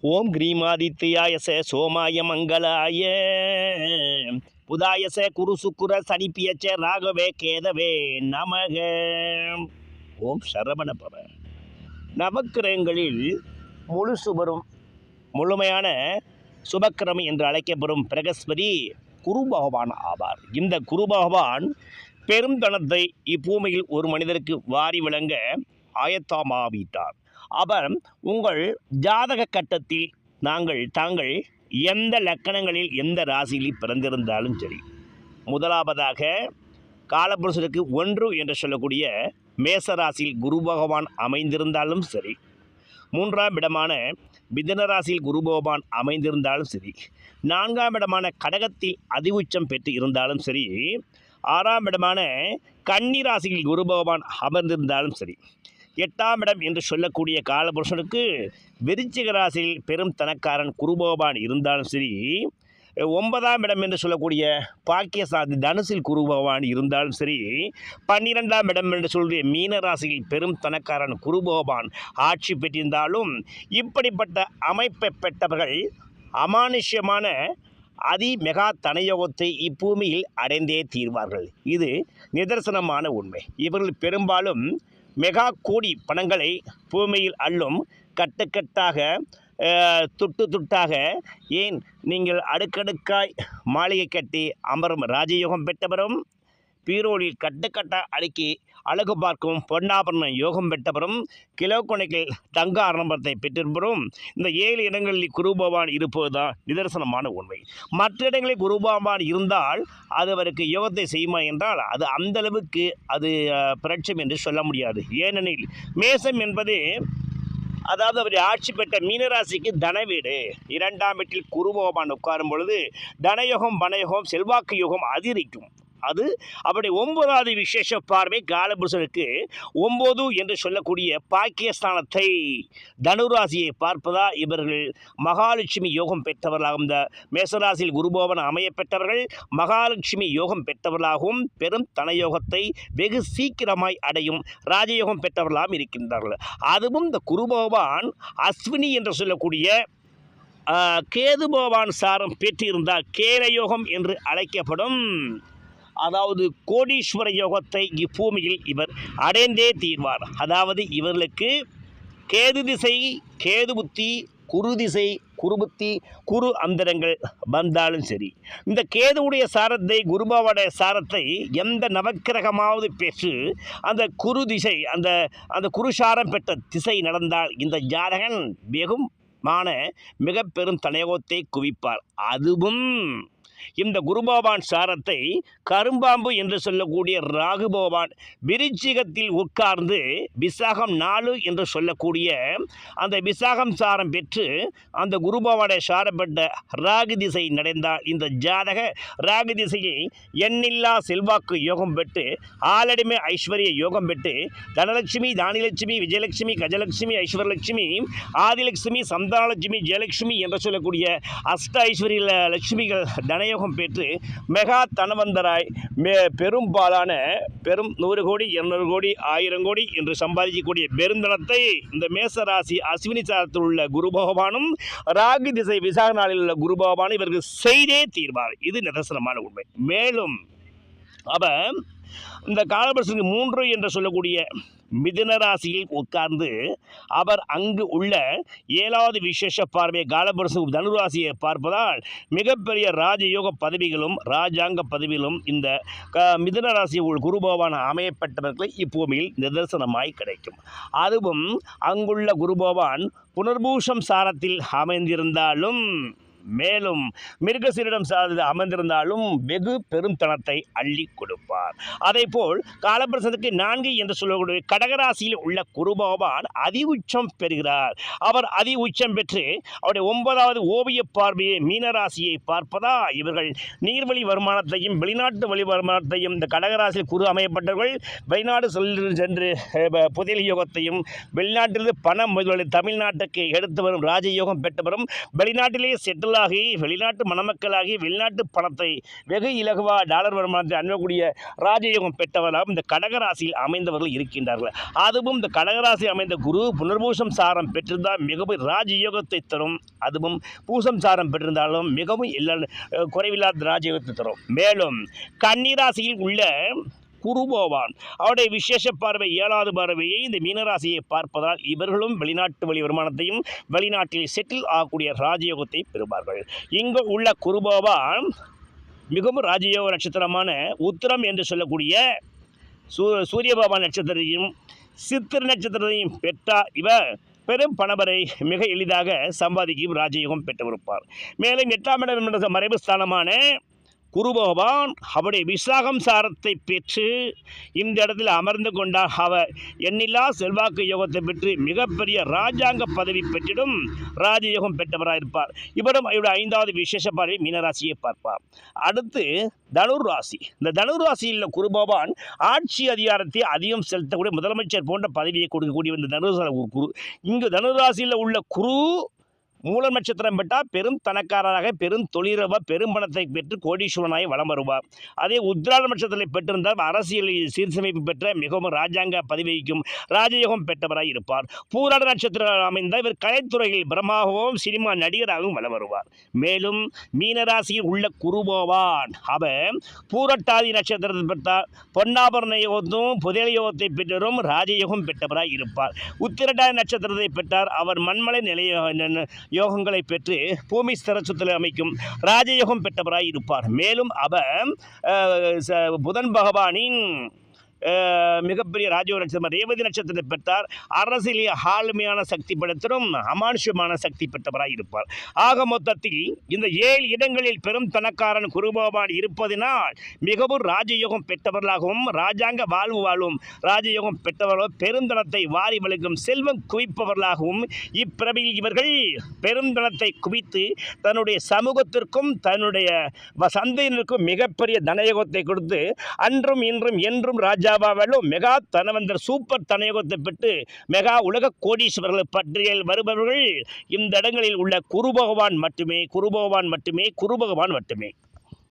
ஓம் கிரீமாதித்யாய ச சோமாய மங்களாய. புதாய ச குரு சுக்குர சனிப்பியச்ச ராகவே கேதவே நமக. ஓம் சரவண பவ. நவக்கிரகங்களில் முழு சுபரும் முழுமையான சுபக்கிரமி என்று அழைக்கப்படும் பிரகஸ்பதி குரு பகவான் ஆவார். இந்த குரு பகவான் பெரும் தனத்தை இப்பூமியில் ஒரு மனிதருக்கு வாரி விளங்க ஆயத்தமாவிட்டார். அவர் உங்கள் ஜாதக கட்டத்தில் நாங்கள் தாங்கள் எந்த லக்கணங்களில் எந்த ராசியில் பிறந்திருந்தாலும் சரி முதலாவதாக காலபுருஷனுக்கு ஒன்று என்று சொல்லக்கூடிய மேச ராசியில் குரு பகவான் அமைந்திருந்தாலும் சரி மூன்றாம் இடமான மிதன ராசியில் குரு பகவான் அமைந்திருந்தாலும் சரி நான்காம் இடமான கடகத்தில் அதிவுச்சம் பெற்று இருந்தாலும் சரி ஆறாம் இடமான கன்னி ராசியில் குரு பகவான் அமர்ந்திருந்தாலும் சரி எட்டாம் இடம் என்று சொல்லக்கூடிய காலபுருஷனுக்கு விருச்சிக ராசியில் பெரும் தனக்காரன் குருபகவான் இருந்தாலும் சரி ஒன்பதாம் இடம் என்று சொல்லக்கூடிய பாக்கியசாதி தனுசில் குரு பகவான் இருந்தாலும் சரி பன்னிரெண்டாம் இடம் என்று சொல்கிற மீன ராசியில் பெரும் தனக்காரன் குரு பகவான் ஆட்சி பெற்றிருந்தாலும் இப்படிப்பட்ட அமைப்பை பெற்றவர்கள் அமானுஷ்யமான அதி மெகா தனயோகத்தை இப்பூமியில் அடைந்தே தீர்வார்கள். இது நிதர்சனமான உண்மை. இவர்கள் பெரும்பாலும் மெகா கோடி பணங்களை பூமியில் அள்ளும் கட்டுக்கட்டாக துட்டு துட்டாக ஏன் நீங்கள் அடுக்கடுக்காய் மாளிகை கட்டி அமரும் ராஜயோகம் பெற்றவரும்? பீரோடில் கட்டுக்கட்ட அடுக்கி அழகு பார்க்கும் பொன்னாபரண யோகம் பெற்றவரும் கிலோ கணக்கில் தங்க ஆரம்பத்தை பெற்றிருப்பவரும் இந்த ஏழு இடங்களில் குரு பகவான் இருப்பதுதான் நிதர்சனமான உண்மை. மற்ற இடங்களில் குரு பகவான் இருந்தால் அது அவருக்கு யோகத்தை செய்யுமா என்றால் அது அந்த அளவுக்கு அது பிரட்சம் என்று சொல்ல முடியாது. ஏனெனில் மேசம் என்பது அதாவது அவர் ஆட்சி பெற்ற மீனராசிக்கு தன வீடு. இரண்டாம் வீட்டில் குருபகவான் உட்காரும் பொழுது தனயோகம் வனயோகம் செல்வாக்கு யோகம் அதிகரிக்கும். அது அவருடைய ஒன்பதாவது விசேஷ பார்வை காலபுருஷனுக்கு ஒம்போது என்று சொல்லக்கூடிய பாக்கியஸ்தானத்தை தனுராசியை பார்ப்பதா? இவர்கள் மகாலட்சுமி யோகம் பெற்றவர்களாகும் இந்த மேசராசியில் குருபோவன் அமைய பெற்றவர்கள் மகாலட்சுமி யோகம் பெற்றவர்களாகவும் பெரும் தனயோகத்தை வெகு சீக்கிரமாய் அடையும் ராஜயோகம் பெற்றவர்களாகவும் இருக்கின்றார்கள். அதுவும் இந்த குருபகவான் அஸ்வினி என்று சொல்லக்கூடிய ஆஹ், கேது பகவான் சாரம் பெற்றிருந்தால் கேரயோகம் என்று அழைக்கப்படும் அதாவது கோடீஸ்வர யோகத்தை இப்பூமியில் இவர் அடைந்தே தீர்வார். அதாவது இவர்களுக்கு கேது திசை கேது புத்தி குரு திசை குருபுத்தி குரு அந்தரங்கள் வந்தாலும் சரி. இந்த கேதுவுடைய சாரத்தை குருபாவுடைய சாரத்தை எந்த நவக்கிரகமாவது பெற்று அந்த குரு திசை அந்த அந்த குருசாரம் பெற்ற திசை நடந்தால் இந்த ஜாதகன் வெகும் மான மிக பெரும் தலையோகத்தை குவிப்பார். அதுவும் இந்த குருபவான் சாரத்தை கரும்பாம்பு என்று சொல்லக்கூடிய ராகு பகவான் விருச்சிகத்தில் உட்கார்ந்து விசாகம் நாலு என்று சொல்லக்கூடிய அந்த விசாகம் சாரம் பெற்று அந்த குருபவானை சாரப்பட்ட ராகு திசை நடந்தால் இந்த ஜாதக ராகு திசையை எண்ணில்லா செல்வாக்கு யோகம் பெற்று ஆலடிமை ஐஸ்வர்ய யோகம் பெற்று தனலட்சுமி தானிலட்சுமி விஜயலட்சுமி கஜலட்சுமி ஐஸ்வரலட்சுமி ஆதிலட்சுமி சந்தானலட்சுமி ஜெயலட்சுமி என்று சொல்லக்கூடிய அஷ்ட ஐஸ்வர்ய லட்சுமிகள் தனயோகம் பெற்று மெகா தனவந்தராய் மே பெரும்பாலான பெரும் நூறு கோடி இருநூறு கோடி ஆயிரம் கோடி என்று சம்பாதிக்கக்கூடிய பெருந்தனத்தை இந்த மேச ராசி அஸ்வினி சாரத்தில் உள்ள குரு பகவானும் ராகு திசை விசாக நாளில் உள்ள குரு பகவானும் இவர்கள் செய்தே தீர்வார். இது நிதர்சனமான உண்மை. மேலும் அவர் இந்த காலபுருஷனுக்கு மூன்று என்று சொல்லக்கூடிய மிதுன ராசியில் உட்கார்ந்து அவர் அங்கு உள்ள ஏழாவது விசேஷ பார்வை காலபுருஷன் தனுராசியை பார்ப்பதால் மிகப்பெரிய ராஜயோக பதவிகளும் ராஜாங்க பதவிகளும் இந்த க மிதுன ராசி உள் அமையப்பட்டவர்களை இப்பூமியில் நிதர்சனமாய் கிடைக்கும். அதுவும் அங்குள்ள குருபோவான் புனர்பூஷம் சாரத்தில் அமைந்திருந்தாலும் மேலும் மிருகசீரிடம் சார்ந்து அமர்ந்திருந்தாலும் வெகு பெரும் தனத்தை அள்ளி கொடுப்பார். அதேபோல் காலப்பிரசனத்துக்கு நான்கு என்று சொல்லக்கூடிய கடகராசியில் உள்ள குருபகவான் அதி உச்சம் பெறுகிறார். அவர் அதி உச்சம் பெற்று அவருடைய ஒன்பதாவது ஓவிய பார்வையை மீனராசியை பார்ப்பதா? இவர்கள் நீர்வழி வருமானத்தையும் வெளிநாட்டு வழி வருமானத்தையும் இந்த கடகராசியில் குரு அமையப்பட்டவர்கள் வெளிநாடு சென்று சென்று புதிய யோகத்தையும் வெளிநாட்டிலிருந்து பணம் முதலில் தமிழ்நாட்டுக்கு எடுத்து வரும் ராஜயோகம் பெற்றவரும் வெளிநாட்டிலேயே செட்டில் மக்களாகி வெளிநாட்டு மணமக்களாகி வெளிநாட்டு பணத்தை வெகு இலகுவா டாலர் வருமானத்தை அணுகக்கூடிய ராஜயோகம் பெற்றவராகவும் இந்த கடகராசியில் அமைந்தவர்கள் இருக்கின்றார்கள். அதுவும் இந்த கடகராசி அமைந்த குரு புனர்பூஷம் சாரம் பெற்றிருந்தால் மிகவும் ராஜயோகத்தை தரும். அதுவும் பூசம் சாரம் பெற்றிருந்தாலும் மிகவும் இல்ல குறைவில்லாத ராஜயோகத்தை தரும். மேலும் கன்னிராசியில் உள்ள குருபோவான். அவருடைய விசேஷ பார்வை ஏழாவது பார்வையை இந்த மீனராசியை பார்ப்பதால் இவர்களும் வெளிநாட்டு வழி வருமானத்தையும் வெளிநாட்டில் செட்டில் ஆகக்கூடிய ராஜயோகத்தை பெறுவார்கள். இங்கு உள்ள குருபோவான் மிகவும் ராஜயோக நட்சத்திரமான உத்திரம் என்று சொல்லக்கூடிய சூ சூரியபாபா நட்சத்திரத்தையும் சித்திர நட்சத்திரத்தையும் பெற்றார் இவர் பெரும் பணவரை மிக எளிதாக சம்பாதிக்கும் ராஜயோகம் பெற்றவிருப்பார் மேலும் எட்டாம் இடம் என்ற மறைவு ஸ்தானமான குருபகவான் அவருடைய விசாகம் சாரத்தை பெற்று இந்த இடத்தில் அமர்ந்து கொண்டார். அவர் எண்ணில்லா செல்வாக்கு யோகத்தை பெற்று மிகப்பெரிய ராஜாங்க பதவி பெற்றிடும் ராஜயோகம் பெற்றவராக இருப்பார். இவரும் இவருடைய ஐந்தாவது விசேஷ பார்வை மீனராசியை பார்ப்பார். அடுத்து தனுர் ராசி இந்த தனுர் ராசியில் உள்ள குருபகவான் ஆட்சி அதிகாரத்தை அதிகம் செலுத்தக்கூடிய முதலமைச்சர் போன்ற பதவியை கொடுக்கக்கூடிய இந்த தனுர் குரு. இங்கு தனுராசியில் உள்ள குரு மூல நட்சத்திரம் பெற்றால் பெரும் தனக்காரராக பெரும் தொழிலவ பெரும் பணத்தை பெற்று கோடீஸ்வரனாய் வளம் வருவார். அதே உத்ராட நட்சத்திரத்தை பெற்றிருந்தால் அரசியலில் சீர்சமைப்பு பெற்ற மிகவும் ராஜாங்க பதவிக்கும் ராஜயோகம் பெற்றவராய் இருப்பார். பூராட நட்சத்திரம் அமைந்த இவர் கலைத்துறையில் பிரம்மாகவும் சினிமா நடிகராகவும் வலம் வருவார். மேலும் மீனராசியில் உள்ள குருபோவான் அவர் பூரட்டாதி நட்சத்திரத்தை பெற்றார் பொன்னாபரண யோகத்தும் புதையல் யோகத்தை பெற்றரும் ராஜயோகம் பெற்றவராய் இருப்பார். உத்திரட்டாதி நட்சத்திரத்தை பெற்றார் அவர் மண்மலை நிலைய யோகங்களை பெற்று பூமி ஸ்திரச்சத்தில் அமைக்கும் ராஜயோகம் பெற்றவராய் இருப்பார். மேலும் அவர் புதன் பகவானின் மிகப்பெரிய ராஜயோக நட்சத்திரம் ரேவதி நட்சத்திரத்தை பெற்றார். அரசியலில் ஆளுமையான சக்தி படுத்தரும் அமானுஷமான சக்தி பெற்றவராக இருப்பார். ஆக மொத்தத்தில் இந்த ஏழு இடங்களில் பெரும் தனக்காரன் குருபகவான் இருப்பதினால் மிகவும் ராஜயோகம் பெற்றவர்களாகவும் ராஜாங்க வாழ்வு வாழும் ராஜயோகம் பெற்றவர்கள் பெருந்தனத்தை வாரி வழங்கும் செல்வம் குவிப்பவர்களாகவும் இப்பிறவியில் இவர்கள் பெருந்தனத்தை குவித்து தன்னுடைய சமூகத்திற்கும் தன்னுடைய சந்தையினருக்கும் மிகப்பெரிய தனயோகத்தை கொடுத்து அன்றும் இன்றும் என்றும் ராஜாவாலும் மெகா தனவந்தர் சூப்பர் தனயோகத்தை பெற்று மெகா உலக கோடீஸ்வரர்கள் பட்டியல் வருபவர்கள். இந்த இடங்களில் உள்ள குரு பகவான் மட்டுமே குரு பகவான் மட்டுமே குரு பகவான் மட்டுமே.